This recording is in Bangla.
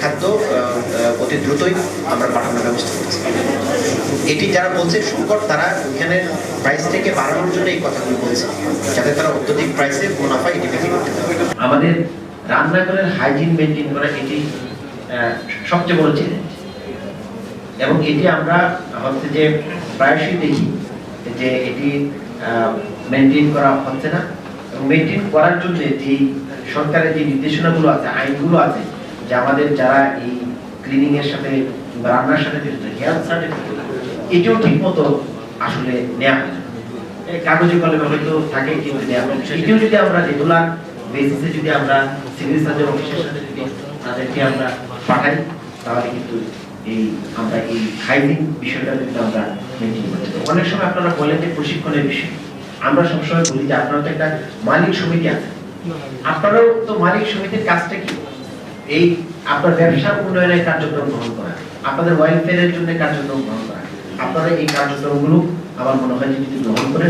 খাদ্য অতি দ্রুতই আমরা পাঠানোর ব্যবস্থা করতেছি এটি যারা বলছে, সংকট, তারা ওইখানে প্রাইসটাকে বাড়ানোর জন্য এই কথাগুলো বলছে, যাতে তারা অত্যধিক প্রাইসে মুনাফা এটি বিক্রি করতে পারে। আমাদের রান্নাঘরের হাইজিন মেনটেন করা এটি সবচেয়ে বড় চ্যালেঞ্জ এবং এটি আমরা হচ্ছে যে প্রায়শই দেখি যে এটি মেনটেন করা হচ্ছে না। এবং মেনটেন করার জন্য যে সরকারের যে নির্দেশনাগুলো আছে, আইনগুলো আছে যে আমাদের যারা এই ক্লিনিং এর সাথে রান্নার সাথে জড়িত হেলথ সার্টিফিকেট এটিও ঠিক মতো আসলে নেওয়া হয় কাগজে কলমে হয়তো থাকে, কিন্তু। এটিও যদি আমরা রেগুলার বেসিসে যদি আমরা সিভিল সার্জন অফিসের সাথে যদি তাদেরকে আমরা পাঠাই, তাহলে কিন্তু এই আমরা এই হাইজিন বিষয়টা কিন্তু আমরা অনেক সময় আপনারা বলেন যে প্রশিক্ষণের বিষয়। আমরা সবসময় বলি যে আপনারা তো একটা মালিক সমিতি আছে। আপনারাও তো মালিক সমিতির কাজটা কি? এই আপনার ব্যবসা উন্নয়নের কার্যক্রম গ্রহণ করা, আপনাদের ওয়েলফেয়ারের জন্য কার্যক্রম গ্রহণ করা, আপনারা এই কার্যক্রমগুলো আমার মনে হয় যে গ্রহণ করে